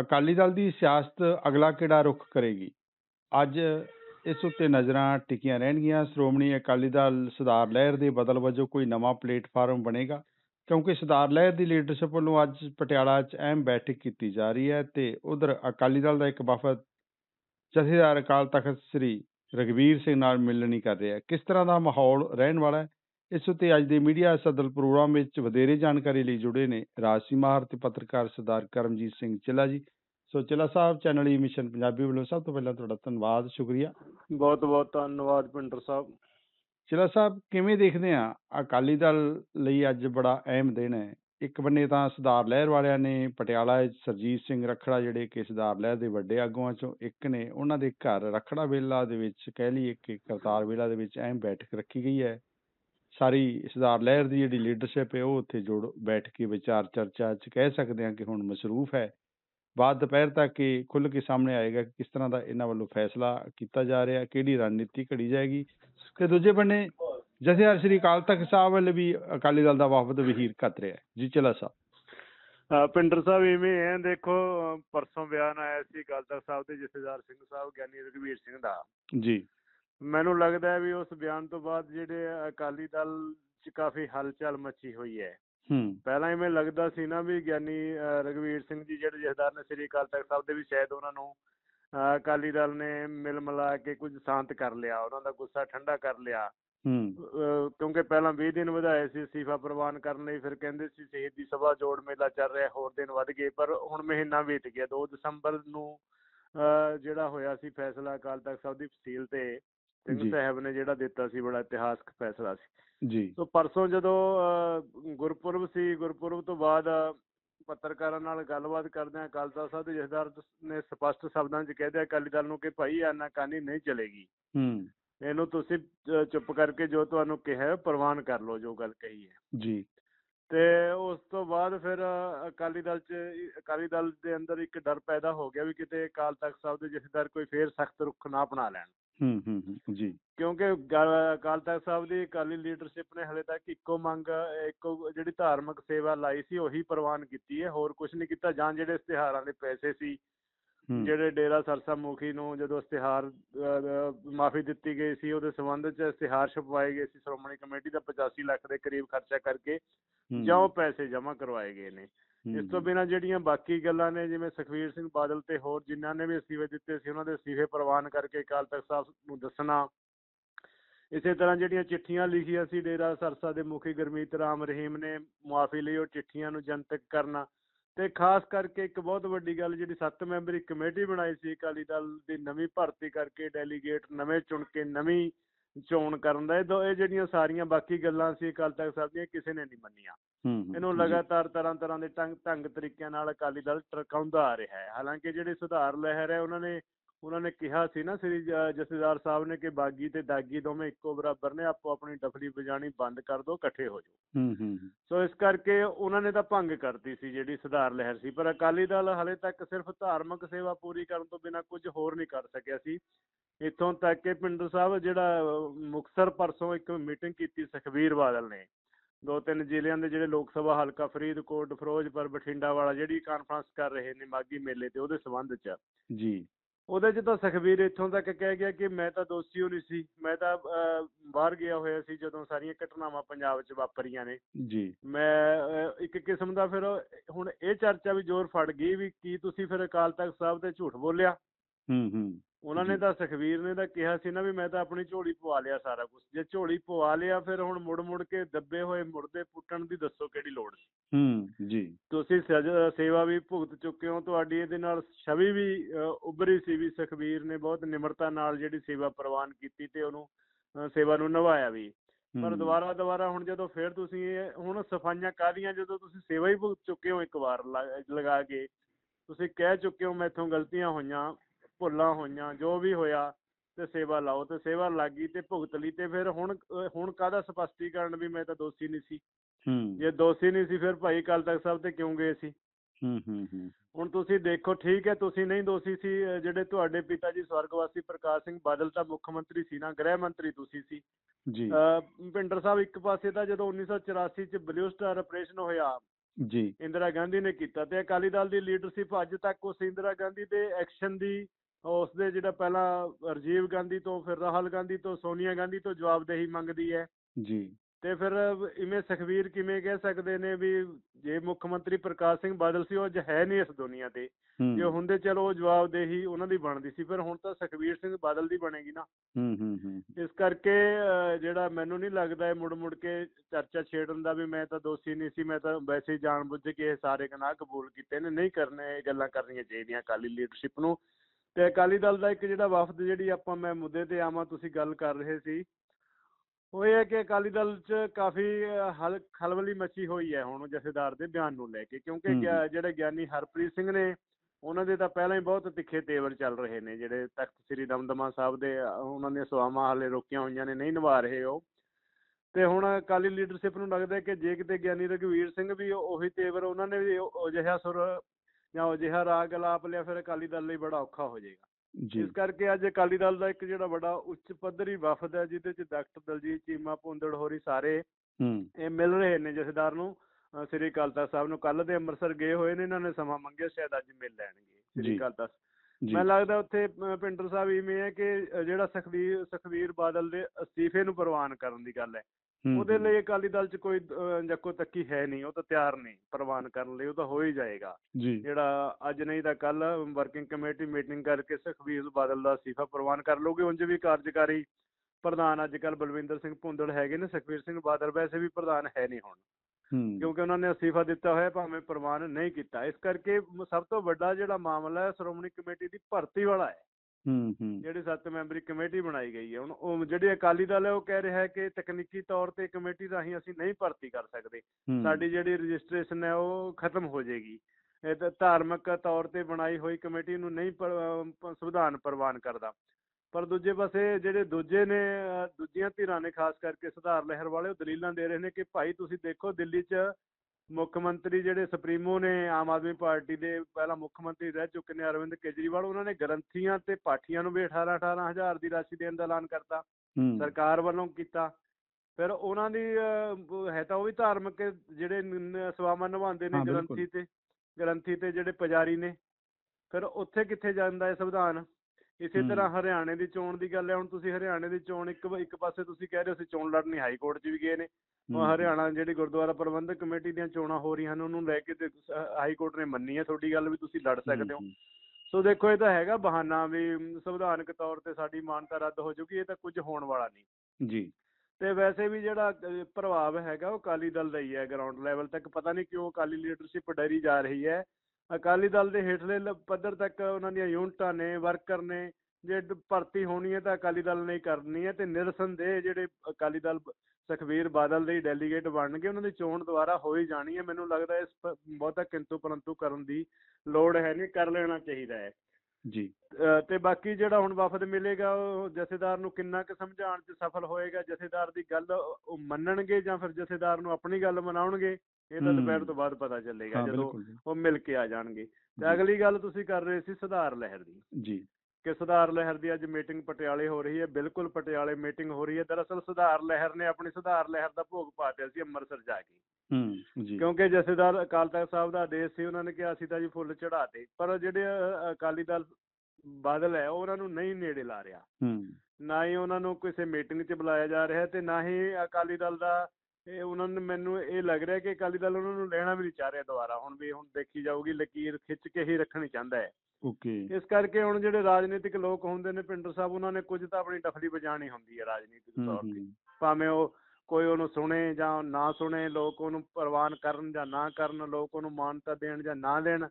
ਅਕਾਲੀ ਦਲ ਦੀ ਸਿਆਸਤ ਅਗਲਾ ਕਿਹੜਾ ਰੁਖ ਕਰੇਗੀ? ਅੱਜ ਇਸ ਉੱਤੇ ਨਜ਼ਰਾਂ ਟਿਕੀਆਂ ਰਹਿਣਗੀਆਂ। ਸ਼੍ਰੋਮਣੀ ਅਕਾਲੀ ਦਲ ਸੁਧਾਰ ਲਹਿਰ ਦੇ ਬਦਲ ਵਜੋਂ ਕੋਈ ਨਵਾਂ ਪਲੇਟਫਾਰਮ ਬਣੇਗਾ? ਕਿਉਂਕਿ ਸੁਧਾਰ ਲਹਿਰ ਦੀ ਲੀਡਰਸ਼ਿਪ ਵੱਲੋਂ ਅੱਜ ਪਟਿਆਲਾ 'ਚ ਅਹਿਮ ਬੈਠਕ ਕੀਤੀ ਜਾ ਰਹੀ ਹੈ ਤੇ ਉਧਰ ਅਕਾਲੀ ਦਲ ਦਾ ਇੱਕ ਵਫਦ ਜਥੇਦਾਰ ਅਕਾਲ ਤਖਤ ਸ੍ਰੀ ਰਗਵੀਰ ਸਿੰਘ ਨਾਲ ਮਿਲਣੀ ਕਰ ਰਿਹਾ। ਕਿਸ ਤਰ੍ਹਾਂ ਦਾ ਮਾਹੌਲ ਰਹਿਣ ਵਾਲਾ ਹੈ? ਇਸ ਉੱਤੇ ਅੱਜ ਦੇ ਮੀਡੀਆ ਸਦਲ ਪ੍ਰੋਗਰਾਮ ਵਿੱਚ ਵਧੇਰੇ ਜਾਣਕਾਰੀ ਲਈ ਜੁੜੇ ਨੇ ਰਾਜਸੀ ਮਾਹਰ ਤੇ ਪੱਤਰਕਾਰ ਸਰਦਾਰ Karamjit Singh Chilla ji. So Chilla Sahib channel E mission Punjabi ਵੱਲੋਂ ਸਭ ਤੋਂ ਪਹਿਲਾਂ ਤੁਹਾਡਾ ਧੰਨਵਾਦ ਸ਼ੁਕਰੀਆ। ਬਹੁਤ ਬਹੁਤ ਧੰਨਵਾਦ ਪਿੰਡਰ ਸਾਹਿਬ। ਚਿੱਲਾ ਸਾਹਿਬ ਕਿਵੇਂ ਦੇਖਦੇ ਆ? ਅਕਾਲੀ ਦਲ ਲਈ ਅੱਜ ਬੜਾ ਅਹਿਮ ਦਿਨ ਹੈ। ਇੱਕ ਬੰਨੇ ਤਾਂ ਸੁਧਾਰ ਲਹਿਰ ਵਾਲਿਆਂ ਨੇ ਪਟਿਆਲਾ 'ਚ ਸਰਜੀਤ ਸਿੰਘ ਰਖੜਾ ਜਿਹੜੇ ਕਿ ਸੁਧਾਰ ਲਹਿਰ ਦੇ ਵੱਡੇ ਆਗੂਆਂ ਚੋਂ ਇੱਕ ਨੇ ਉਹਨਾਂ ਦੇ ਘਰ ਰਖੜਾ ਵੇਲਾ ਦੇ ਵਿੱਚ ਕਹਿ ਲਈਏ ਕਿ ਕਰਤਾਰ ਵੇਲਾ ਦੇ ਵਿੱਚ ਅਹਿਮ ਬੈਠਕ ਰੱਖੀ ਗਈ ਹੈ। ਸਾਰੀ ਸੁਧਾਰ ਲਹਿਰ ਦੀ ਜਿਹੜੀ ਲੀਡਰਸ਼ਿਪ ਹੈ ਉਹ ਉੱਥੇ ਜੁੜ ਬੈਠ ਕੇ ਵਿਚਾਰ ਚਰਚਾ 'ਚ ਕਹਿ ਸਕਦੇ ਹਾਂ ਕਿ ਹੁਣ ਮਸਰੂਫ ਹੈ। ਬਾਅਦ ਦੁਪਹਿਰ ਤੱਕ ਇਹ ਖੁੱਲ੍ਹ ਕੇ ਸਾਹਮਣੇ ਆਏਗਾ ਕਿ ਕਿਸ ਤਰ੍ਹਾਂ ਦਾ ਇਹਨਾਂ ਵੱਲੋਂ ਫੈਸਲਾ ਕੀਤਾ ਜਾ ਰਿਹਾ ਕਿਹੜੀ ਰਣਨੀਤੀ ਘੜੀ ਜਾਏਗੀ। ਤੇ ਦੂਜੇ ਬੰਨੇ ਜਥੇਦਾਰ ਸ੍ਰੀ ਅਕਾਲ ਤਖਤ ਸਾਹਿਬ ਵੱਲ ਵੀ ਅਕਾਲੀ ਦਲ ਦਾ ਵਫਦ ਵਹੀਰ ਘੱਤ ਰਿਹਾ ਜੀ ਚਲਾ ਸਾਹਿਬ। ਪਿੰਡਰ ਸਾਹਿਬ ਇਵੇਂ ਹੈ ਦੇਖੋ ਪਰਸੋਂ ਬਿਆਨ ਆਇਆ ਸੀ ਅਕਾਲ ਤਖਤ ਸਾਹਿਬ ਦੇ ਜਥੇਦਾਰ ਸਿੰਘ ਸਾਹਿਬ ਗਿਆਨੀ ਰਘਵੀਰ ਸਿੰਘ ਦਾ। ਜੀ। ਮੈਨੂੰ ਲੱਗਦਾ ਹੈ ਵੀ ਉਸ ਬਿਆਨ ਤੋਂ ਬਾਅਦ ਜਿਹੜੇ ਅਕਾਲੀ ਦਲ 'ਚ ਕਾਫੀ ਹਲਚਲ ਮੱਚੀ ਹੋਈ ਹੈ। ਹੂੰ। ਪਹਿਲਾਂ ਇਵੇਂ ਲੱਗਦਾ ਸੀ ਨਾ ਵੀ ਗਿਆਨੀ ਅਹ ਰਘਵੀਰ ਸਿੰਘ ਜੀ ਜਿਹੜੇ ਜਥੇਦਾਰ ਨੇ ਸ੍ਰੀ ਅਕਾਲ ਤਖਤ ਸਾਹਿਬ ਦੇ ਵੀ ਸ਼ਾਇਦ ਉਹਨਾਂ ਨੂੰ ਅਕਾਲੀ ਦਲ ਨੇ ਮਿਲ ਮਿਲਾ ਕੇ ਕੁਝ ਸ਼ਾਂਤ ਕਰ ਲਿਆ ਉਹਨਾਂ ਦਾ ਗੁੱਸਾ ਠੰਡਾ ਕਰ ਲਿਆ। ਕਿਉਂਕਿ ਪਹਿਲਾਂ 20 ਦਿਨ ਵਧਾਏ ਸੀ ਅਸਤੀਫਾ ਪ੍ਰਵਾਨ ਕਰਨ ਲਈ ਫਿਰ ਕਹਿੰਦੇ ਸੀ ਸ਼ਹੀਦੀ ਸਭਾ ਜੋੜ ਮੇਲਾ ਚੱਲ ਰਿਹਾ ਹੋਰ ਦਿਨ ਵੱਧ ਗਏ ਪਰ ਹੁਣ ਮਹੀਨਾ ਬੀਤ ਗਿਆ। 2 ਦਸੰਬਰ ਨੂੰ ਜਿਹੜਾ ਹੋਇਆ ਸੀ ਫੈਸਲਾ ਅਕਾਲ ਤਖਤ ਸਾਹਿਬ ਦੀ ਫਸੀਲ ਤੇ ਸਿੰਘ। ਸਾਹਿਬ ਨੇ ਜਿਹੜਾ ਦਿੱਤਾ ਸੀ ਬੜਾ ਇਤਿਹਾਸਕ ਫੈਸਲਾ ਸੀ। ਜੀ। ਸੋ ਪਰਸੋਂ ਜਦੋਂ ਗੁਰਪੁਰਬ ਸੀ ਗੁਰਪੁਰਬ ਤੋਂ ਬਾਅਦ ਪੱਤਰਕਾਰਾਂ ਨਾਲ ਗੱਲਬਾਤ ਕਰਦਿਆਂ ਤਖਤ ਸਾਹਿਬ ਦੇ ਜਥੇਦਾਰ ਨੇ ਸਪਸ਼ਟ ਸ਼ਬਦਾਂ 'ਚ ਕਹਿ ਦਿਆ ਅਕਾਲੀ ਦਲ ਨੂੰ ਕਿ ਭਾਈ ਆਨਾਕਾਨੀ ਨਹੀਂ ਚਲੇਗੀ। ਹੂੰ। ਇਹਨੂੰ ਤੁਸੀਂ ਚੁੱਪ ਕਰਕੇ ਜੋ ਤੁਹਾਨੂੰ ਕਿਹਾ ਪ੍ਰਵਾਨ ਕਰ ਲਓ ਜੋ ਗੱਲ ਕਹੀ ਹੈ। ਜੀ। ਤੇ ਉਸ ਤੋਂ ਬਾਅਦ ਫਿਰ ਅਕਾਲੀ ਦਲ 'ਚ ਅਕਾਲੀ ਦਲ ਦੇ ਅੰਦਰ ਇੱਕ ਡਰ ਪੈਦਾ ਹੋ ਗਿਆ ਵੀ ਕਿਤੇ ਅਕਾਲ ਤਖਤ ਸਾਹਿਬ ਦੇ ਜਥੇਦਾਰ ਕੋਈ ਫੇਰ ਸਖਤ ਰੁਖ ਨਾ ਅਪਣਾ ਲੈਣ। ਹੂੰ ਹੂੰ ਹੂੰ, ਜੀ। ਕਿਉਂਕਿ ਗ- ਅਕਾਲ ਤਖਤ ਸਾਹਿਬ ਦੀ ਅਕਾਲੀ ਲੀਡਰਸ਼ਿਪ ਨੇ ਹਲੇ ਤੱਕ ਇੱਕੋ ਮੰਗ ਇੱਕੋ ਜਿਹੜੀ ਧਾਰਮਿਕ ਸੇਵਾ ਲਾਈ ਸੀ ਉਹੀ ਪ੍ਰਵਾਨ ਕੀਤੀ ਹੈ ਹੋਰ ਕੁਝ ਨਹੀਂ ਕੀਤਾ ਜਾਂ ਜਿਹੜੇ ਇਸ਼ਤਿਹਾਰਾਂ ਦੇ ਪੈਸੇ ਸੀ ਹੂੰ। ਜਿਹੜੇ ਡੇਰਾ ਸਰਸਾ ਮੁਖੀ ਨੂੰ ਜਦੋਂ ਇਸ਼ਤਿਹਾਰ ਮਾਫੀ ਦਿੱਤੀ ਗਈ ਸੀ ਉਹਦੇ ਸੰਬੰਧ 'ਚ ਇਸ਼ਤਿਹਾਰ ਛਪਵਾਏ ਗਏ ਸੀ ਸ਼੍ਰੋਮਣੀ ਕਮੇਟੀ ਦਾ 85 ਲੱਖ ਦੇ ਕਰੀਬ ਖਰਚਾ ਕਰਕੇ ਹੂੰ, ਜਾਂ ਉਹ ਪੈਸੇ ਜਮ੍ਹਾਂ ਕਰਵਾਏ ਗਏ ਨੇ। ਇਸ ਤੋਂ ਬਿਨਾਂ ਜਿਹੜੀਆਂ ਬਾਕੀ ਗੱਲਾਂ ਨੇ ਜਿਵੇਂ ਸੁਖਵੀਰ ਸਿੰਘ ਬਾਦਲ ਤੇ ਹੋਰ ਜਿਨ੍ਹਾਂ ਨੇ ਵੀ ਅਸਤੀਫੇ ਦਿੱਤੇ ਸੀ ਉਹਨਾਂ ਦੇ ਅਸਤੀਫੇ ਪ੍ਰਵਾਨ ਕਰਕੇ ਅਕਾਲ ਤਖਤ ਸਾਹਿਬ ਨੂੰ ਦੱਸਣਾ। ਇਸੇ ਤਰ੍ਹਾਂ ਜਿਹੜੀਆਂ ਚਿੱਠੀਆਂ ਲਿਖੀਆਂ ਸੀ ਡੇਰਾ ਸਰਸਾ ਦੇ ਮੁਖੀ ਗੁਰਮੀਤ ਰਾਮ ਰਹੀਮ ਨੇ ਮੁਆਫੀ ਲਈ ਉਹ ਚਿੱਠੀਆਂ ਨੂੰ ਜਨਤਕ ਕਰਨਾ। ਤੇ ਖਾਸ ਕਰਕੇ ਇੱਕ ਬਹੁਤ ਵੱਡੀ ਗੱਲ ਜਿਹੜੀ ਸੱਤ ਮੈਂਬਰੀ ਕਮੇਟੀ ਬਣਾਈ ਸੀ ਅਕਾਲੀ ਦਲ ਦੀ ਨਵੀਂ ਭਰਤੀ ਕਰਕੇ ਡੈਲੀਗੇਟ ਨਵੇਂ ਚੁਣ ਕੇ ਨਵੀਂ ਚੋਣ ਕਰਨ ਦਾ ਇਹ ਜਿਹੜੀਆਂ ਸਾਰੀਆਂ ਬਾਕੀ ਗੱਲਾਂ ਸੀ ਅਕਾਲ ਤਖਤ ਸਾਹਿਬ ਦੀਆਂ ਕਿਸੇ ਨੇ ਨਹੀਂ ਮੰਨੀਆਂ। ਇਹਨੂੰ ਲਗਾਤਾਰ ਤਰ੍ਹਾਂ ਤਰ੍ਹਾਂ ਦੇ ਢੰਗ ਢੰਗ ਤਰੀਕਿਆਂ ਨਾਲ ਅਕਾਲੀ ਦਲ ਟਰਕਾਉਂਦਾ ਆ ਰਿਹਾ ਹੈ। ਹਾਲਾਂਕਿ ਜਿਹੜੇ ਸੁਧਾਰ ਲਹਿਰ ਹੈ ਉਹਨਾਂ ਨੇ ਉਹਨਾਂ ਨੇ ਕਿਹਾ ਸੀ ਨਾ ਸ੍ਰੀ ਜ- ਜਥੇਦਾਰ ਸਾਹਿਬ ਨੇ ਕਿ ਬਾਗੀ ਤੇ ਦਾਗੀ ਦੋਵੇਂ ਇੱਕੋ ਬਰਾਬਰ ਨੇ ਆਪੋ ਆਪਣੀ ਡਫਲੀ ਵਜਾਣੀ ਬੰਦ ਕਰ ਦਿਓ ਇਕੱਠੇ ਹੋ ਜਾਓ। ਹੂੰ ਹੂੰ ਹੂੰ, ਸੋ ਇਸ ਕਰਕੇ ਉਹਨਾਂ ਨੇ ਤਾਂ ਭੰਗ ਕਰਤੀ ਸੀ ਜਿਹੜੀ ਸੁਧਾਰ ਲਹਿਰ ਸੀ ਪਰ ਅਕਾਲੀ ਦਲ ਹਲੇ ਤੱਕ ਸਿਰਫ ਧਾਰਮਿਕ ਸੇਵਾ ਪੂਰੀ ਕਰਨ ਤੋਂ ਬਿਨਾਂ ਕੁਝ ਹੋਰ ਨਹੀਂ ਕਰ ਸਕਿਆ ਸੀ। ਇੱਥੋਂ ਤੱਕ ਕਿ ਪਿੰਡੂ ਸਾਹਿਬ ਜਿਹੜਾ ਅਹ, ਮੁਕਤਸਰ ਪਰਸੋਂ ਇੱਕ ਮੀਟਿੰਗ ਕੀਤੀ ਸੁਖਬੀਰ ਬਾਦਲ ਨੇ। ਦੋ ਤਿੰਨ ਜ਼ਿਲ੍ਹਿਆਂ ਦੇ ਜਿਹੜੇ ਲੋਕ ਸਭਾ ਹਲਕਾ ਫਰੀਦਕੋਟ ਫਿਰੋਜ਼ਪੁਰ ਬਠਿੰਡਾ ਵਾਲਾ ਜਿਹੜੀ ਕਾਨਫਰੰਸ ਕਰ ਰਹੇ ਨੇ ਮਾਗੀ ਮੇਲੇ ਤੇ ਉਹਦੇ ਸੰਬੰਧ 'ਚ। ਜੀ। ਉਹਦੇ 'ਚ ਤਾਂ ਸੁਖਬੀਰ ਇੱਥੋਂ ਤੱਕ ਕਹਿ ਗਿਆ ਕਿ ਮੈਂ ਤਾਂ ਦੋਸ਼ੀ ਹੋ ਨਹੀਂ ਸੀ ਮੈਂ ਤਾਂ ਬਾਹਰ ਗਿਆ ਹੋਇਆ ਸੀ ਜਦੋਂ ਸਾਰੀਆਂ ਘਟਨਾਵਾਂ ਪੰਜਾਬ 'ਚ ਵਾਪਰੀਆਂ ਨੇ। ਜੀ। ਮੈਂ ਇੱਕ ਕਿਸਮ ਦਾ ਫਿਰ ਹੁਣ ਇਹ ਚਰਚਾ ਵੀ ਜ਼ੋਰ ਫੜ ਗਈ ਵੀ ਕੀ ਤੁਸੀਂ ਫਿਰ ਅਕਾਲ ਤਖਤ ਸਾਹਿਬ ਤੇ ਝੂਠ ਬੋਲਿਆ? ਹੂੰ ਹੂੰ। ਉਹਨਾਂ ਨੇ। ਤਾਂ ਸੁਖਵੀਰ ਨੇ ਤਾਂ ਕਿਹਾ ਸੀ ਨਾ ਵੀ ਮੈਂ ਤਾਂ ਆਪਣੀ ਝੋਲੀ ਪਵਾ ਲਿਆ ਸਾਰਾ ਕੁਝ ਜੇ ਝੋਲੀ ਪਵਾ ਲਿਆ ਫਿਰ ਹੁਣ ਮੁੜ ਮੁੜ ਕੇ ਦੱਬੇ ਹੋਏ ਮੁਰਦੇ ਪੁੱਟਣ ਦੀ ਦੱਸੋ ਕਿਹੜੀ ਲੋੜ ਸੀ? ਹੂੰ ਜੀ। ਤੁਸੀਂ ਸੇਵਾ ਵੀ ਭੁਗਤ ਚੁੱਕੇ ਹੋ ਤੁਹਾਡੀ ਇਹਦੇ ਨਾਲ ਛਵੀ ਵੀ ਉੱਭਰੀ ਸੀ ਵੀ ਸੁਖਵੀਰ ਨੇ ਬਹੁਤ ਨਿਮਰਤਾ ਨਾਲ ਜਿਹੜੀ ਸੇਵਾ ਪ੍ਰਵਾਨ ਕੀਤੀ ਤੇ ਉਹਨੂੰ ਸੇਵਾ ਨੂੰ ਨਿਭਾਇਆ ਵੀ। ਪਰ ਦੁਬਾਰਾ ਦੁਬਾਰਾ ਹੁਣ ਜਦੋਂ ਫਿਰ ਤੁਸੀਂ ਇਹ ਹੁਣ ਸਫਾਈਆਂ ਕਾਹਦੀਆਂ ਜਦੋਂ ਤੁਸੀਂ ਸੇਵਾ ਹੀ ਭੁਗਤ ਚੁੱਕੇ ਹੋ ਇੱਕ ਵਾਰ ਲਗਾ ਕੇ? ਤੁਸੀਂ ਕਹਿ ਚੁੱਕੇ ਹੋ ਮੈਥੋਂ ਗਲਤੀਆਂ ਹੋਈਆਂ। ਭੁੱਲਾਂ ਹੋਈਆਂ ਜੋ ਵੀ ਹੋਇਆ ਤੇ ਸੇਵਾ ਲਾਓ ਤੇ ਸੇਵਾ ਲੱਗੀ ਤੇ ਭੁਗਤ ਲਈ ਤੇ ਫਿਰ ਹੁਣ ਹੁਣ ਕਾਹਦਾ ਸਪਸ਼ਟੀਕਰਨ ਵੀ ਮੈਂ ਤਾਂ ਦੋਸ਼ੀ ਨਹੀਂ ਸੀ। ਹੂੰ। ਜੇ ਦੋਸ਼ੀ ਨਹੀਂ ਸੀ ਫਿਰ ਭਾਈ ਕੱਲ ਤੱਕ ਸਾਹਿਬ ਤੇ ਕਿਉਂ ਗਏ ਸੀ? ਹੂੰ ਹੂੰ ਹੂੰ। ਹੁਣ ਤੁਸੀਂ ਦੇਖੋ ਠੀਕ ਹੈ ਤੁਸੀਂ ਨਹੀਂ ਦੋਸ਼ੀ ਸੀ ਜਿਹੜੇ ਤੁਹਾਡੇ ਪਿਤਾ ਜੀ ਸਵਰਗਵਾਸੀ ਪ੍ਰਕਾਸ਼ ਸਿੰਘ ਬਾਦਲ ਤਾਂ ਮੁੱਖ ਮੰਤਰੀ ਸੀ ਨਾ ਗ੍ਰਹਿ ਮੰਤਰੀ ਤੁਸੀਂ ਸੀ। ਜੀ। ਭਿੰਡਰ ਸਾਹਿਬ ਇੱਕ ਪਾਸੇ ਤਾਂ ਜਦੋਂ 1984 ਚ ਬਲੂ ਸਟਾਰ ਆਪਰੇਸ਼ਨ ਹੋਇਆ ਜੀ। ਇੰਦਰਾ ਗਾਂਧੀ ਨੇ ਕੀਤਾ ਤੇ ਅਕਾਲੀ ਦਲ ਦੀ ਲੀਡਰਸ਼ਿਪ ਅੱਜ ਤੱਕ ਉਸ ਇੰਦਰਾ ਗਾਂਧੀ ਦੇ ਐਕਸ਼ਨ ਦੀ ਉਸ ਦੇ ਜਿਹੜਾ ਪਹਿਲਾਂ ਰਾਜੀਵ ਗਾਂਧੀ ਤੋਂ ਫਿਰ ਰਾਹੁਲ ਗਾਂਧੀ ਤੋਂ ਸੋਨੀਆ ਗਾਂਧੀ ਤੋਂ ਜਵਾਬਦੇਹੀ ਮੰਗਦੀ ਹੈ। ਜੀ। ਤੇ ਫਿਰ ਇਵੇਂ ਸੁਖਵੀਰ ਕਿਵੇਂ ਕਹਿ ਸਕਦੇ ਨੇ ਵੀ ਜੇ ਮੁੱਖ ਮੰਤਰੀ ਪ੍ਰਕਾਸ਼ ਸਿੰਘ ਬਾਦਲ ਸੀ ਉਹ ਅੱਜ ਹੈ ਨਹੀਂ ਇਸ ਦੁਨੀਆ ਤੇ। ਜੇ ਹੁੰਦੇ ਚਲੋ ਉਹ ਜਵਾਬਦੇਹੀ ਉਹਨਾਂ ਦੀ ਬਣਦੀ ਸੀ ਫਿਰ ਹੁਣ ਤਾਂ ਸੁਖਵੀਰ ਸਿੰਘ ਬਾਦਲ ਦੀ ਬਣੇਗੀ ਨਾ। ਹੂੰ ਹੂੰ ਹੂੰ। ਇਸ ਕਰਕੇ ਜਿਹੜਾ ਮੈਨੂੰ ਨਹੀਂ ਲੱਗਦਾ ਇਹ ਮੁੜ ਮੁੜ ਕੇ ਚਰਚਾ ਛੇੜਨ ਦਾ ਵੀ ਮੈਂ ਤਾਂ ਦੋਸ਼ੀ ਨਹੀਂ ਸੀ ਮੈਂ ਤਾਂ ਵੈਸੇ ਹੀ ਜਾਣਬੁੱਝ ਕੇ ਇਹ ਸਾਰੇ ਗੁਨਾਹ ਕਬੂਲ ਕੀਤੇ ਨੇ। ਨਹੀਂ ਕਰਨੇ ਇਹ ਗੱਲਾਂ ਕਰਨੀਆਂ ਚਾਹੀਦੀਆਂ ਅਕਾਲੀ ਲੀਡਰਸ਼ਿਪ ਨੂੰ। ਤੇ ਅਕਾਲੀ ਦਲ ਦਾ ਇੱਕ ਜਿਹੜਾ ਵਫਦ ਜਿਹੜੀ ਆਪਾਂ ਮੈਂ ਮੁੱਦੇ ਤੇ ਆਵਾਂ ਤੁਸੀਂ ਗੱਲ ਕਰ ਰਹੇ ਸੀ ਉਹ ਇਹ ਹੈ ਕਿ ਅਕਾਲੀ ਦਲ 'ਚ ਕਾਫੀ ਹਲ ਖਲਬਲੀ ਮਚੀ ਹੋਈ ਹੈ ਹੁਣ ਜਥੇਦਾਰ ਦੇ ਬਿਆਨ ਨੂੰ ਲੈ ਕੇ ਕਿਉਂਕਿ। ਗਿਆ- ਜਿਹੜੇ ਗਿਆਨੀ ਹਰਪ੍ਰੀਤ ਸਿੰਘ ਨੇ ਉਹਨਾਂ ਦੇ ਤਾਂ ਪਹਿਲਾਂ ਹੀ ਬਹੁਤ ਤਿੱਖੇ ਤੇਵਰ ਚੱਲ ਰਹੇ ਨੇ ਜਿਹੜੇ ਤਖਤ ਸ੍ਰੀ ਦਮਦਮਾ ਸਾਹਿਬ ਦੇ ਉਹਨਾਂ ਦੀਆਂ ਸਵਾਵਾਂ ਹਾਲੇ ਰੋਕੀਆਂ ਹੋਈਆਂ ਨੇ ਨਹੀਂ ਨਿਭਾ ਰਹੇ ਉਹ ਤੇ ਹੁਣ ਅਕਾਲੀ ਲੀਡਰਸ਼ਿਪ ਨੂੰ ਲੱਗਦਾ ਹੈ ਕਿ ਜੇ ਕਿਤੇ ਗਿਆਨੀ ਰਘਵੀਰ ਸਿੰਘ ਵੀ ਉਹ- ਤੇਵਰ ਉਹਨਾਂ ਨੇ ਵੀ ਉਹ- ਉਹ ਜਿਹਾ ਸੁਰ ਜਾਂ ਉਹ ਜਿਹਾ ਰਾਗ ਅਲਾਪ ਲਿਆ ਫਿਰ ਅਕਾਲੀ ਦਲ ਲਈ ਬੜਾ ਔਖਾ ਹੋ ਜਾਏਗਾ। ਇਸ ਕਰਕੇ ਅੱਜ ਅਕਾਲੀ ਦਲ ਦਾ ਇੱਕ ਜਿਹੜਾ ਬੜਾ ਉੱਚ ਪੱਧਰੀ ਵਫਦ ਹੈ ਜਿਹਦੇ ਚ ਡਾਕਟਰ ਦਲਜੀਤ ਚੀਮਾ ਭੁੰਦੜ ਹੋਰੀ ਸਾਰੇ ਹੂੰ। ਇਹ ਮਿਲ ਰਹੇ ਨੇ ਜਥੇਦਾਰ ਨੂੰ। ਸ੍ਰੀ ਅਕਾਲ ਤਖਤ ਸਾਹਿਬ ਨੂੰ ਕੱਲ ਦੇ ਅੰਮ੍ਰਿਤਸਰ ਗਏ ਹੋਏ ਨੇ ਇਹਨਾਂ ਨੇ ਸਮਾਂ ਮੰਗਿਆ ਸ਼ਾਇਦ ਅੱਜ ਮਿਲ ਲੈਣਗੇ। ਸ੍ਰੀ ਜੀ। ਮੈਨੂੰ ਲੱਗਦਾ ਉੱਥੇ ਪਿੰਡਰ ਸਾਹਿਬ ਇਵੇਂ ਹੈ ਕਿ ਜਿਹੜਾ ਸੁਖਵੀਰ ਸੁਖਵੀਰ ਬਾਦਲ ਦੇ ਅਸਤੀਫੇ ਨੂੰ ਪ੍ਰਵਾਨ ਕਰਨ ਦੀ ਗੱਲ ਹੂੰ, ਉਹਦੇ। ਲਈ ਅਕਾਲੀ ਦਲ ਚ ਕੋਈ ਜੱਕੋ ਤੱਕੀ ਹੈ ਨਹੀਂ ਉਹ ਤਾਂ ਤਿਆਰ ਨਹੀਂ ਪ੍ਰਵਾਨ ਕਰਨ ਲਈ ਉਹ ਤਾਂ ਹੋ ਹੀ ਜਾਏਗਾ। ਜਿਹੜਾ ਅੱਜ ਨਹੀਂ ਤਾਂ ਕੱਲ ਵਰਕਿੰਗ ਕਮੇਟੀ ਮੀਟਿੰਗ ਕਰਕੇ ਸੁਖਬੀਰ ਬਾਦਲ ਦਾ ਅਸਤੀਫਾ ਪ੍ਰਵਾਨ ਕਰ ਲਓਗੇ ਉਂਝ ਵੀ ਕਾਰਜਕਾਰੀ ਪ੍ਰਧਾਨ ਅੱਜ ਕੱਲ ਬਲਵਿੰਦਰ ਸਿੰਘ ਭੁੰਦੜ ਹੈਗੇ ਨੇ ਸੁਖਬੀਰ ਸਿੰਘ ਬਾਦਲ ਵੈਸੇ ਵੀ ਪ੍ਰਧਾਨ ਹੈ ਨਹੀਂ ਹੁਣ। ਕਿਉਂਕਿ ਉਹਨਾਂ ਨੇ ਅਸਤੀਫਾ ਦਿੱਤਾ ਹੋਇਆ ਭਾਵੇਂ ਪ੍ਰਵਾਨ ਨਹੀਂ ਕੀਤਾ। ਇਸ ਕਰਕੇ ਸਭ ਤੋਂ ਵੱਡਾ ਜਿਹੜਾ ਮਾਮਲਾ ਹੈ ਸ਼੍ਰੋਮਣੀ ਕਮੇਟੀ ਦੀ ਭਰਤੀ ਵਾਲਾ ਹੈ। ਹੂੰ ਹੂੰ। ਜਿਹੜੀ ਸੱਤ ਮੈਂਬਰੀ ਕਮੇਟੀ ਬਣਾਈ ਗਈ ਹੈ। ਹੁਣ ਉਹ ਜਿਹੜੀ ਅਕਾਲੀ ਦਲ ਹੈ ਉਹ ਕਹਿ ਰਿਹਾ ਹੈ ਕਿ ਤਕਨੀਕੀ ਤੌਰ ਤੇ ਕਮੇਟੀ ਰਾਹੀਂ ਅਸੀਂ ਨਹੀਂ ਭਰਤੀ ਕਰ ਸਕਦੇ। ਸਾਡੀ ਜਿਹੜੀ ਰਜਿਸਟ੍ਰੇਸ਼ਨ ਹੈ ਉਹ ਖਤਮ ਹੋ ਜਾਏਗੀ। ਇਹ ਤਾਂ ਧਾਰਮਿਕ ਤੌਰ ਤੇ ਬਣਾਈ ਹੋਈ ਕਮੇਟੀ ਨੂੰ ਨਹੀਂ ਸੰਵਿਧਾਨ ਪ੍ਰਵਾਨ ਕਰਦਾ। ਪਰ ਦੂਜੇ ਪਾਸੇ ਜਿਹੜੇ ਦੂਜੇ ਨੇ ਦੂਜੀਆਂ ਧਿਰਾਂ ਨੇ ਖਾਸ ਕਰਕੇ ਸੁਧਾਰ ਲਹਿਰ ਵਾਲੇ ਉਹ ਦਲੀਲਾਂ ਦੇ ਰਹੇ ਨੇ ਕਿ ਭਾਈ ਤੁਸੀਂ ਦੇਖੋ ਦਿੱਲੀ 'ਚ ਮੁੱਖ ਮੰਤਰੀ ਜਿਹੜੇ ਸੁਪਰੀਮੋ ਨੇ ਆਮ ਆਦਮੀ ਪਾਰਟੀ ਦੇ ਪਹਿਲਾਂ ਮੁੱਖ ਮੰਤਰੀ ਰਹਿ ਚੁੱਕੇ ਨੇ ਅਰਵਿੰਦ ਕੇਜਰੀਵਾਲ ਉਹਨਾਂ ਨੇ ਗ੍ਰੰਥੀਆਂ ਤੇ ਪਾਠੀਆਂ ਨੂੰ ਵੀ 18 18 ਹਜ਼ਾਰ ਦੀ ਰਾਸ਼ੀ ਦੇਣ ਦਾ ਐਲਾਨ ਕਰਤਾ ਸਰਕਾਰ ਵੱਲੋਂ ਕੀਤਾ। ਫਿਰ ਉਹਨਾਂ ਦੀ ਹੈ ਤਾਂ ਉਹ ਵੀ ਧਾਰਮਿਕ ਜਿਹੜੇ ਸੇਵਾਵਾਂ ਨਿਭਾਉਂਦੇ ਨੇ। ਗ੍ਰੰਥੀ ਤੇ ਗ੍ਰੰਥੀ ਤੇ ਜਿਹੜੇ ਪੁਜਾਰੀ ਨੇ। ਫਿਰ ਉੱਥੇ ਕਿੱਥੇ ਜਾਂਦਾ ਹੈ ਸੰਵਿਧਾਨ? ਇਸੇ। ਤਰ੍ਹਾਂ ਹਰਿਆਣੇ ਦੀ ਚੋਣ ਦੀ ਗੱਲ ਹੈ ਹੁਣ ਤੁਸੀਂ ਹਰਿਆਣੇ ਦੀ ਚੋਣ ਇੱਕ ਇੱਕ ਪਾਸੇ ਤੁਸੀਂ ਕਹਿ ਰਹੇ ਹੋ ਅਸੀਂ ਚੋਣ ਲੜਨੀ ਹਾਈ ਕੋਰਟ 'ਚ ਵੀ ਗਏ ਨੇ। ਹਰਿਆਣਾ ਜਿਹੜੀ ਗੁਰਦੁਆਰਾ ਪ੍ਰਬੰਧਕ ਕਮੇਟੀ ਦੀਆਂ ਚੋਣਾਂ ਹੋ ਰਹੀਆਂ ਨੇ ਉਹਨੂੰ ਲੈ ਕੇ ਤੇ ਹਾਈ ਕੋਰਟ ਨੇ ਮੰਨੀ ਹੈ ਤੁਹਾਡੀ ਗੱਲ ਵੀ ਤੁਸੀਂ ਲੜ ਸਕਦੇ ਹੋ। ਸੋ ਦੇਖੋ ਇਹ ਤਾਂ ਹੈਗਾ ਬਹਾਨਾ ਵੀ ਸੰਵਿਧਾਨਕ ਤੌਰ ਤੇ ਸਾਡੀ ਮਾਨਤਾ ਰੱਦ ਹੋ ਜੂਗੀ ਇਹ ਤਾਂ ਕੁਝ ਹੋਣ ਵਾਲਾ ਨਹੀਂ। ਜੀ। ਤੇ ਵੈਸੇ ਵੀ ਜਿਹੜਾ ਪ੍ਰਭਾਵ ਹੈਗਾ ਉਹ ਅਕਾਲੀ ਦਲ ਦਾ ਹੀ ਹੈ ਗਰਾਊਂਡ ਲੈਵਲ ਤੱਕ। ਪਤਾ ਨਹੀਂ ਕਿਉਂ ਅਕਾਲੀ ਲੀਡਰਸ਼ਿਪ ਡਰੀ ਜਾ ਰਹੀ ਹੈ। ਅਕਾਲੀ ਦਲ ਦੇ ਹੇਠਲੇ ਲ- ਪੱਧਰ ਤੱਕ ਉਹਨਾਂ ਦੀਆਂ ਯੂਨਿਟਾਂ ਨੇ ਵਰਕਰ ਨੇ ਜੇ ਡ- ਭਰਤੀ ਹੋਣੀ ਹੈ ਤਾਂ ਅਕਾਲੀ ਦਲ ਨੇ ਹੀ ਕਰਨੀ ਹੈ ਤੇ ਨਿਰਸੰਦੇਹ ਜਿਹੜੇ ਅਕਾਲੀ ਦਲ ਬ- ਸੁਖਬੀਰ ਬਾਦਲ ਦੇ ਡੈਲੀਗੇਟ ਬਣਨਗੇ ਉਹਨਾਂ ਦੀ ਚੋਣ ਦੁਬਾਰਾ ਹੋ ਹੀ ਜਾਣੀ ਹੈ। ਮੈਨੂੰ ਲੱਗਦਾ ਇਸ ਪ- ਬਹੁਤਾ ਕਿੰਤੂ ਪਰੰਤੂ ਕਰਨ ਦੀ ਲੋੜ ਹੈ ਨਹੀਂ ਕਰ ਲੈਣਾ ਚਾਹੀਦਾ ਹੈ। ਜੀ। ਅਹ ਤੇ ਬਾਕੀ ਜਿਹੜਾ ਹੁਣ ਵਫਦ ਮਿਲੇਗਾ ਉਹ ਜਥੇਦਾਰ ਨੂੰ ਕਿੰਨਾ ਕੁ ਸਮਝਾਉਣ 'ਚ ਸਫਲ ਹੋਏਗਾ? ਜਥੇਦਾਰ ਦੀ ਗੱਲ ਉਹ ਮੰਨਣਗੇ ਜਾਂ ਫਿਰ ਜਥੇਦਾਰ ਨੂੰ ਆਪਣੀ ਗੱਲ ਮਨਾਉਣਗੇ? ਇਹ ਤਾਂ। ਦੁਪਹਿਰ ਤੋਂ ਬਾਅਦ ਪਤਾ ਚੱਲੇਗਾ ਜਦੋਂ ਉਹ ਮਿਲ ਕੇ ਆ ਜਾਣਗੇ। ਤੇ ਅਗਲੀ ਗੱਲ ਤੁਸੀਂ ਕਰ ਰਹੇ ਸੀ ਸੁਧਾਰ ਲਹਿਰ ਦੀ। ਜੀ। ਕਿ ਸੁਧਾਰ ਲਹਿਰ ਦੀ ਅੱਜ ਮੀਟਿੰਗ ਪਟਿਆਲੇ ਹੋ ਰਹੀ ਹੈ ਬਿਲਕੁਲ ਪਟਿਆਲੇ ਮੀਟਿੰਗ ਹੋ ਰਹੀ ਹੈ। ਦਰਅਸਲ ਸੁਧਾਰ ਲਹਿਰ ਨੇ ਆਪਣੀ ਸੁਧਾਰ ਲਹਿਰ ਦਾ ਭੋਗ ਪਾਤਿਆ ਸੀ ਅੰਮ੍ਰਿਤਸਰ ਜਾ ਕੇ। ਹੂੰ ਜੀ। ਕਿਉਂਕਿ ਜਥੇਦਾਰ ਅਕਾਲ ਤਖਤ ਸਾਹਿਬ ਦਾ ਆਦੇਸ਼ ਸੀ ਉਹਨਾਂ ਨੇ ਕਿਹਾ ਅਸੀਂ ਤਾਂ ਜੀ ਫੁੱਲ ਚੜਾਤੇ ਪਰ ਜਿਹੜੇ ਅਕਾਲੀ ਦਲ ਬਾਦਲ ਹੈ ਉਹ ਉਹਨਾਂ ਨੂੰ ਨਹੀਂ ਨੇੜੇ ਲਾ ਰਿਹਾ। ਹੂੰ। ਨਾ ਹੀ ਉਹਨਾਂ ਨੂੰ ਕਿਸੇ ਮੀਟਿੰਗ 'ਚ ਬੁਲਾਇਆ ਜਾ ਰਿਹਾ ਤੇ ਨਾ ਹੀ ਅਕਾਲੀ ਦਲ ਦਾ ਇਹ ਉਹਨਾਂ ਨੂੰ ਮੈਨੂੰ ਇਹ ਲੱਗ ਰਿਹਾ ਕਿ ਅਕਾਲੀ ਦਲ ਉਹਨਾਂ ਨੂੰ ਲੈਣਾ ਵੀ ਨਹੀਂ ਚਾਹ ਰਿਹਾ ਦੁਬਾਰਾ। ਹੁਣ ਵੀ ਹੁਣ ਦੇਖੀ ਜਾਊਗੀ ਲਕੀਰ ਖਿੱਚ ਕੇ ਹੀ ਰੱਖਣੀ ਚਾਹੁੰਦਾ ਹੈ। ਓਕੇ। ਇਸ ਕਰਕੇ ਹੁਣ ਜਿਹੜੇ ਰਾਜਨੀਤਿਕ ਲੋਕ ਹੁੰਦੇ ਨੇ ਪਿੰਡਰ ਸਾਹਿਬ ਉਹਨਾਂ ਨੇ ਕੁਝ ਤਾਂ ਆਪਣੀ ਡਫਲੀ ਵਜਾਣੀ ਹੁੰਦੀ ਹੈ ਰਾਜਨੀਤਿਕ ਤੌਰ ਤੇ। ਭਾਵੇਂ ਉਹ ਕੋਈ ਉਹਨੂੰ ਸੁਣੇ ਜਾਂ ਨਾ ਸੁਣੇ ਲੋਕ ਉਹਨੂੰ ਪ੍ਰਵਾਨ ਕਰਨ ਜਾਂ ਨਾ ਕਰਨ ਲੋਕ ਉਹਨੂੰ ਮਾਨਤਾ ਦੇਣ ਜਾਂ ਨਾ ਦੇਣ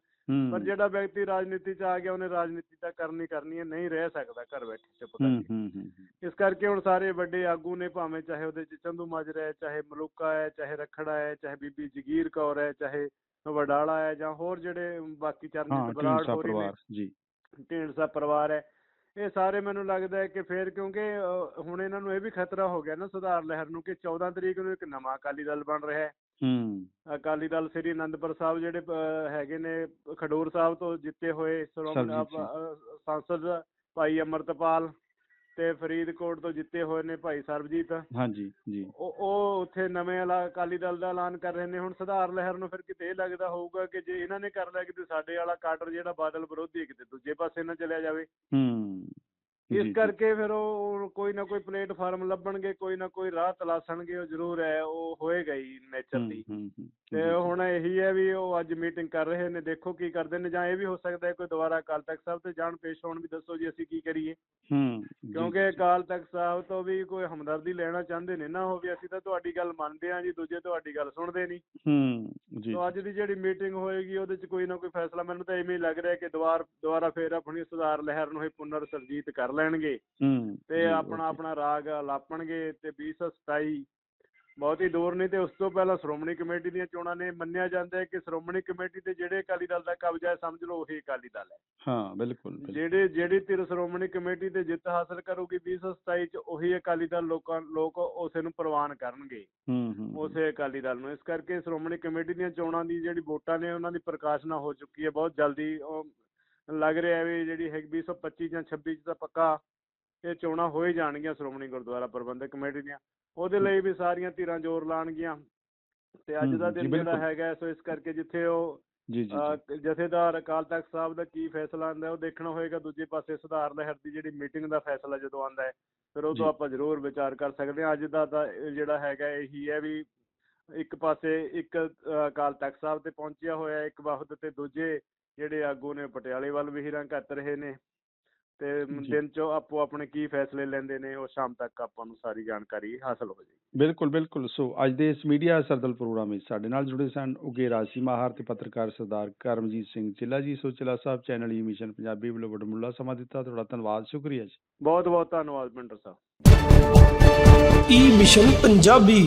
ਪਰ ਜਿਹੜਾ ਵਿਅਕਤੀ ਰਾਜਨੀਤੀ 'ਚ ਆ ਗਿਆ ਉਹਨੇ ਰਾਜਨੀਤੀ ਤਾਂ ਕਰਨੀ ਕਰਨੀ ਹੈ ਨਹੀਂ ਰਹਿ ਸਕਦਾ ਘਰ ਬੈਠੇ ਚੁੱਪ ਹੂੰ ਕਰਕੇ। ਹੂੰ ਹੂੰ ਇਸ ਕਰਕੇ ਹੁਣ ਸਾਰੇ ਵੱਡੇ ਆਗੂ ਨੇ ਭਾਵੇਂ ਚਾਹੇ ਉਹਦੇ 'ਚ ਚੰਦੂ ਮਾਜਰਾ ਹੈ ਚਾਹੇ ਮਲੂਕਾ ਹੈ ਚਾਹੇ ਰਖੜਾ ਹੈ ਚਾਹੇ ਬੀਬੀ ਜਗੀਰ ਕੌਰ ਹੈ ਚਾਹੇ ਵਡਾਲਾ ਹੈ ਜਾਂ ਹੋਰ ਜਿਹੜੇ ਬਾਕੀ ਚਰਨਜੀਤ ਬਰਾੜ ਹੋਰੀ ਨੇ ਪਰਿਵਾਰ ਜੀ। ਢੀਂਡਸਾ ਪਰਿਵਾਰ ਹੈ ਇਹ ਸਾਰੇ ਮੈਨੂੰ ਲੱਗਦਾ ਹੈ ਕਿ ਫਿਰ ਕਿਉਂਕਿ ਹੁਣ ਇਹਨਾਂ ਨੂੰ ਇਹ ਵੀ ਖਤਰਾ ਹੋ ਗਿਆ ਨਾ ਸੁਧਾਰ ਲਹਿਰ ਨੂੰ ਕਿ 14 ਤਰੀਕ ਨੂੰ ਇੱਕ ਨਵਾਂ ਅਕਾਲੀ ਦਲ ਬਣ ਰਿਹਾ ਹੈ। ਹੂੰ। ਅਕਾਲੀ ਦਲ ਸ੍ਰੀ ਅਨੰਦਪੁਰ ਸਾਹਿਬ ਜਿਹੜੇ ਅਹ, ਹੈਗੇ ਨੇ ਖਡੂਰ ਸਾਹਿਬ ਤੋਂ ਜਿੱਤੇ ਹੋਏ ਸ਼੍ਰੋਮਣੀ ਸਰਬਜੀਤ ਸਿੰਘ। ਅਹ, ਅਹ, ਸੰਸਦ ਭਾਈ ਅਮਰਤਪਾਲ ਤੇ ਫਰੀਦਕੋਟ ਤੋਂ ਜਿੱਤੇ ਹੋਏ ਨੇ ਭਾਈ ਸਰਬਜੀਤ। ਹਾਂਜੀ ਜੀ। ਉਹ ਉਹ ਉੱਥੇ ਨਵੇਂ ਅਲਾ- ਅਕਾਲੀ ਦਲ ਦਾ ਐਲਾਨ ਕਰ ਰਹੇ ਨੇ। ਹੁਣ ਸੁਧਾਰ ਲਹਿਰ ਨੂੰ ਫਿਰ ਕਿਤੇ ਇਹ ਲੱਗਦਾ ਹੋਊਗਾ ਕਿ ਜੇ ਇਹਨਾਂ ਨੇ ਕਰ ਲਿਆ ਕਿਤੇ ਸਾਡੇ ਵਾਲਾ ਕਾਡਰ ਜਿਹੜਾ ਬਾਦਲ ਵਿਰੋਧੀ ਹੈ ਕਿਤੇ ਦੂਜੇ ਪਾਸੇ ਨਾ ਚਲਿਆ ਜਾਵੇ। ਹੂੰ। ਇਸ। ਕਰਕੇ ਫਿਰ ਉਹ ਕੋਈ ਨਾ ਕੋਈ ਪਲੇਟਫਾਰਮ ਲੱਭਣਗੇ ਕੋਈ ਨਾ ਕੋਈ ਰਾਹ ਤਲਾਸ਼ਣਗੇ ਉਹ ਜ਼ਰੂਰ ਹੈ ਉਹ ਹੋਏਗਾ ਹੀ ਹੂੰ, ਹੂੰ, ਤੇ ਹੁਣ ਇਹੀ ਹੈ ਵੀ ਉਹ ਅੱਜ ਮੀਟਿੰਗ ਕਰ ਰਹੇ ਨੇ ਦੇਖੋ ਕੀ ਕਰਦੇ ਨੇ ਜਾਂ ਇਹ ਵੀ ਹੋ ਸਕਦਾ ਹੈ ਕੋਈ ਦੁਬਾਰਾ ਅਕਾਲ ਤਖਤ ਸਾਹਿਬ ਤੇ ਜਾਣ ਪੇਸ਼ ਹੋਣ ਵੀ ਦੱਸੋ ਜੀ ਅਸੀਂ ਕੀ ਕਰੀਏ। ਕਿਉਂਕਿ ਅਕਾਲ ਤਖਤ ਸਾਹਿਬ ਤੋਂ ਵੀ ਕੋਈ ਹਮਦਰਦੀ ਲੈਣਾ ਚਾਹੁੰਦੇ ਨੇ ਨਾ ਉਹ ਵੀ ਅਸੀਂ ਤਾਂ ਤੁਹਾਡੀ ਗੱਲ ਮੰਨਦੇ ਹਾਂ ਜੀ ਦੂਜੇ ਤੁਹਾਡੀ ਗੱਲ ਸੁਣਦੇ ਨਹੀਂ। ਹੂੰ ਜੀ। ਸੋ ਅੱਜ ਦੀ ਜਿਹੜੀ ਮੀਟਿੰਗ ਹੋਏਗੀ ਉਹਦੇ 'ਚ ਕੋਈ ਨਾ ਕੋਈ ਫੈਸਲਾ ਮੈਨੂੰ ਤਾਂ ਇਵੇਂ ਹੀ ਲੱਗ ਰਿਹਾ ਕਿ ਦੁਬਾਰ ਦੁਬਾਰਾ ਫੇਰ ਆਪਣੀ ਸੁਧਾਰ ਲਹਿਰ ਨੂੰ ਇਹ ਪੁਨਰ ਸਰਜੀਤ ਕਰ ਲੈਣਗੇ। ਤੇ ਆਪਣਾ ਆਪਣਾ ਰਾਗ ਲਾਪਣਗੇ ਤੇ 2027 ਬਹੁਤ ਹੀ ਦੂਰ ਨਹੀਂ ਤੇ ਉਸ ਤੋਂ ਪਹਿਲਾਂ ਸ਼੍ਰੋਮਣੀ ਕਮੇਟੀ ਦੀਆਂ ਚੋਣਾਂ ਨੇ। ਮੰਨਿਆ ਜਾਂਦਾ ਹੈ ਕਿ ਸ਼੍ਰੋਮਣੀ ਕਮੇਟੀ ਤੇ ਜਿਹੜੇ ਅਕਾਲੀ ਦਲ ਦਾ ਕਬਜ਼ਾ ਹੈ ਸਮਝ ਲਓ ਉਹੀ ਅਕਾਲੀ ਦਲ ਹੈ। ਹਾਂ ਬਿਲਕੁਲ। ਜਿਹੜੇ ਜਿਹੜੀ ਧਿਰ ਸ਼੍ਰੋਮਣੀ ਕਮੇਟੀ ਤੇ ਜਿੱਤ ਹਾਸਲ ਕਰੂਗੀ 2027 ਚ ਉਹੀ ਅਕਾਲੀ ਦਲ ਲੋਕਾਂ ਲੋਕ ਉਸੇ ਨੂੰ ਪ੍ਰਵਾਨ ਕਰਨਗੇ। ਹੂੰ ਹੂੰ ਹੂੰ, ਉਸੇ ਅਕਾਲੀ ਦਲ ਨੂੰ। ਇਸ ਕਰਕੇ ਸ਼੍ਰੋਮਣੀ ਕਮੇਟੀ ਦੀਆਂ ਚੋਣਾਂ ਦੀ ਜਿਹੜੀ ਵੋਟਾਂ ਨੇ ਉਹਨਾਂ ਦੀ ਪ੍ਰਕਾਸ਼ਨਾ ਹੋ ਚੁੱਕੀ ਹੈ। ਬਹੁਤ ਜਲਦੀ ਉਹ ਲੱਗ ਰਿਹਾ ਵੀ ਜਿਹੜੀ ਹੈ 2025 ਜਾਂ 26 ਚ ਤਾਂ ਪੱਕਾ ਇਹ ਚੋਣਾਂ ਹੋ ਹੀ ਜਾਣਗੀਆਂ ਸ਼੍ਰੋਮਣੀ ਗੁਰਦੁਆਰਾ ਪ੍ਰਬੰਧਕ ਕਮੇਟੀ ਦੀਆਂ। ਉਹਦੇ ਲਈ ਵੀ ਸਾਰੀਆਂ ਧਿਰਾਂ ਜ਼ੋਰ ਲਾਣਗੀਆਂ। ਤੇ ਅੱਜ ਦਾ ਦਿਨ ਜਿਹੜਾ। ਹੈਗਾ ਸੋ ਇਸ ਕਰਕੇ ਜਿੱਥੇ ਉਹ ਜੀ ਜੀ ਜਥੇਦਾਰ ਅਕਾਲ ਤਖਤ ਸਾਹਿਬ ਦਾ ਕੀ ਫੈਸਲਾ ਆਂਦਾ ਉਹ ਦੇਖਣਾ ਹੋਏਗਾ। ਦੂਜੇ ਪਾਸੇ ਸੁਧਾਰ ਲਹਿਰ ਦੀ ਜਿਹੜੀ ਮੀਟਿੰਗ ਦਾ ਫੈਸਲਾ ਜਦੋਂ ਆਂਦਾ ਹੈ ਫਿਰ ਉਹ। ਤੋਂ ਆਪਾਂ ਜ਼ਰੂਰ ਵਿਚਾਰ ਕਰ ਸਕਦੇ ਹਾਂ। ਅੱਜ ਦਾ ਤਾਂ ਜਿਹੜਾ ਹੈਗਾ ਇਹੀ ਹੈ ਵੀ ਇੱਕ ਪਾਸੇ ਇੱਕ ਅਕਾਲ ਤਖਤ ਸਾਹਿਬ ਤੇ ਪਹੁੰਚਿਆ ਹੋਇਆ ਇੱਕ ਵਫਦ ਤੇ ਦੂਜੇ ਜਿਹੜੇ ਆਗੂ ਨੇ ਪਟਿਆਲੇ ਵੱਲ ਵੀ ਹੀਰਾਂ ਘੱਤ ਰਹੇ ਨੇ ਤੇ। ਦਿਨ ਚੋਂ ਆਪੋ ਆਪਣੇ ਕੀ ਫੈਸਲੇ ਲੈਂਦੇ ਨੇ ਉਹ ਸ਼ਾਮ ਤੱਕ ਆਪਾਂ ਨੂੰ ਸਾਰੀ ਜਾਣਕਾਰੀ ਹਾਸਲ ਹੋ ਜਾਏਗੀ। ਬਿਲਕੁਲ ਬਿਲਕੁਲ। ਸੋ ਅੱਜ ਦੇ ਇਸ ਮੀਡੀਆ ਸਰਦਲ ਪ੍ਰੋਗਰਾਮ ਵਿੱਚ ਸਾਡੇ ਨਾਲ ਜੁੜੇ ਸਨ ਉਗੇ ਰਾਜਸੀ ਮਾਹਰ ਤੇ ਪੱਤਰਕਾਰ ਸਰਦਾਰ Karamjit Singh Chilla ji. So Chilla Sahib channel E mission Punjabi ਵੱਲੋਂ ਵਡਮੁੱਲਾ ਸਮਾਂ ਦਿੱਤਾ। ਤੁਹਾਡਾ ਧੰਨਵਾਦ ਸ਼ੁਕਰੀਆ ਜੀ। ਬਹੁਤ ਬਹੁਤ ਧੰਨਵਾਦ ਪਿੰਡਰ ਸਾਹਿਬ। E mission Punjabi.